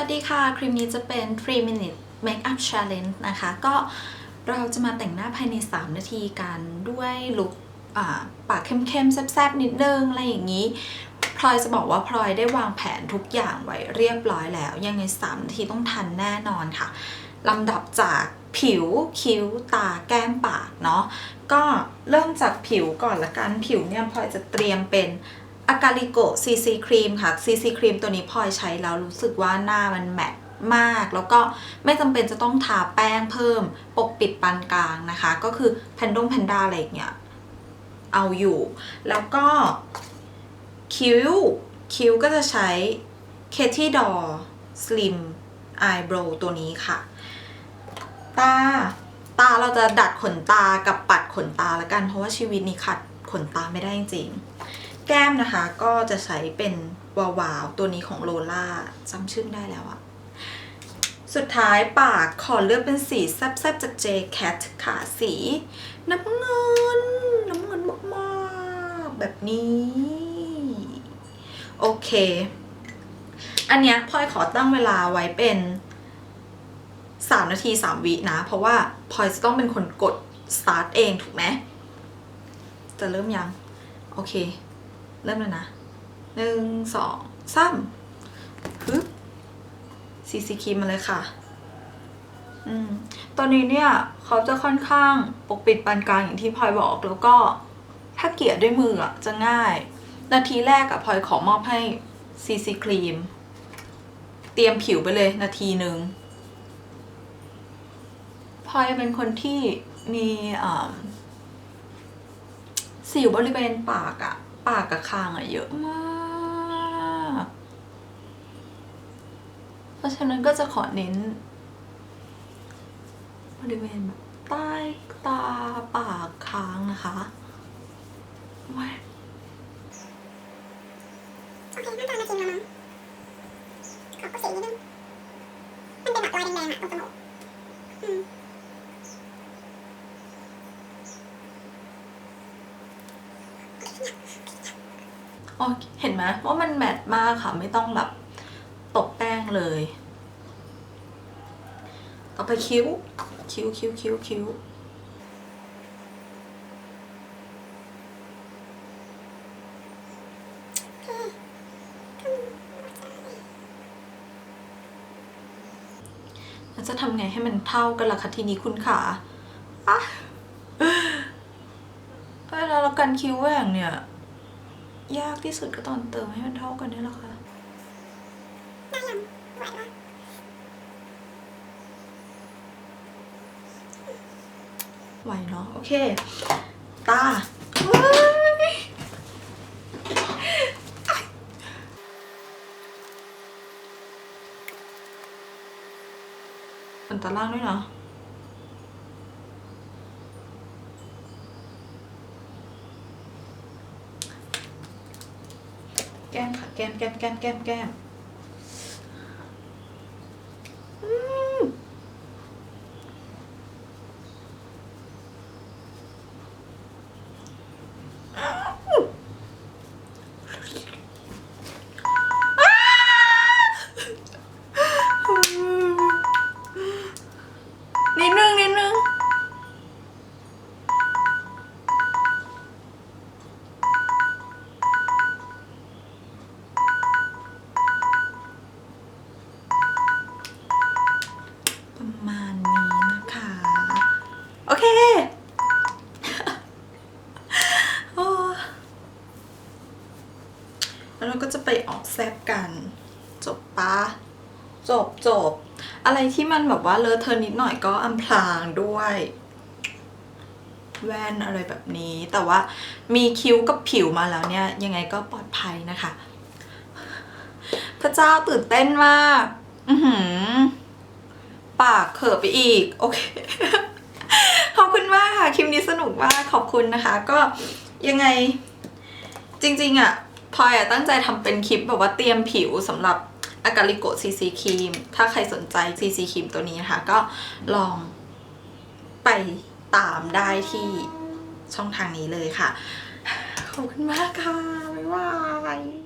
วัสดีค่ะคลิปนี้จะเป็น 3 minute makeup challenge นะคะ ก็เราจะมาแต่งหน้าภายใน 3 นาทีกันด้วยลุคปากเข้มๆ แซ่บๆ นิดนึง อะไรอย่างนี้ พลอยจะบอกว่าพลอยได้วางแผนทุกอย่างไว้เรียบร้อยแล้ว ยังไง 3 นาทีต้องทันแน่นอนค่ะลำดับจากผิวคิ้วตาแก้มปากเนาะก็เริ่มจากผิวก่อนละกันผิวเนี่ยพลอยจะเตรียมเป็น อากาลิโกซีซีครีมค่ะซีซีครีมตัวนี้พลอยใช้แล้วรู้สึกว่าหน้ามันแมตต์มาก แล้วก็ไม่จำเป็นจะต้องทาแป้งเพิ่มปกปิดปานกลางนะคะ ก็คือแพนดงแพนด้าอะไรอย่างเงี้ยเอาอยู่ แล้วก็คิ้วคิ้วก็จะใช้ k a t i e d o r Slim Eyebrow ตัวนี้ค่ะ ตา ตาเราจะดัดขนตากับปัดขนตาละกัน เพราะว่าชีวิตนี้ขัดขนตาไม่ได้จริงๆ แก้มนะคะก็จะใช้เป็นวาวาวตัวนี้ของโลล่าจำชื่อได้แล้วอะสุดท้ายปากขอเลือกเป็นสีแซ่บๆจาก J Cat ค่ะสี น้ำเงิน น้ำเงินมากๆ แบบนี้ โอเค อันเนี้ยพลอยขอตั้งเวลาไว้เป็น3นาที3วินะ เพราะว่าพลอยจะต้องเป็นคนกด start เองถูกไหม จะเริ่มยัง โอเค เริ่มแล้วนะหนึ่งสองสามฮึบซีซีครีมมาเลยค่ะ อืมตอนนี้เนี่ยเขาจะค่อนข้างปกปิดปานกลางอย่างที่พลอยบอกแล้วก็ถ้าเกลี่ยด้วยมืออะจะง่าย นาทีแรกอะพลอยขอมอบให้ซีซีครีม เตรียมผิวไปเลยนาทีหนึ่งพลอยเป็นคนที่มีอ่าสิวบริเวณปากอะ ปากกับคางอะเยอะมาก เพราะฉะนั้นก็จะขอเน้นบริเวณแบบใต้ตาปากคางนะคะไว้ โอเคขั้นตอนมาจริงแล้วมั้งขอก็สีนิดนึงมันเป็นแบบรอยแดงๆอะตรงจมูกอืม อ๋อเห็นไหมว่ามันแมทมากค่ะ ไม่ต้องแบบตบแป้งเลย ต่อไปคิ้ว คิ้วคิ้วคิ้วคิ้วจะทำไงให้มันเท่ากันล่ะคะทีนี้คุณขาอะ กันคิ้วแหว่งเนี่ย ยากที่สุดก็ตอนเติมให้มันเท่ากันนี่แหละค่ะได้ยังไหวปะไหวเนาะโอเค ตาอันตาล่างด้วยเนาะ แก้มค่ะแก้มแก้มแก้มแก้มแก้ม แล้วเราก็จะไปออกแซบกัน จบปะจบจบ อะไรที่มันแบบว่าเลอะเทอะนิดหน่อยก็อำพรางด้วย แว่นอะไรแบบนี้ แต่ว่ามีคิ้วกับผิวมาแล้วเนี่ย ยังไงก็ปลอดภัยนะคะ พระเจ้าตื่นเต้นมาก อือหือ ปากเขิบไปอีก โอเค ขอบคุณมากค่ะ คลิปนี้สนุกมาก ขอบคุณนะคะ ก็ยังไงจริงๆอะ พลอยอะตั้งใจทำเป็นคลิปแบบว่าเตรียมผิวสำหรับอากาลิโกซีซีครีม ถ้าใครสนใจซีซีครีมตัวนี้นะคะก็ลองไปตามได้ที่ช่องทางนี้เลยค่ะ ขอบคุณมากค่ะ บ๊ายบาย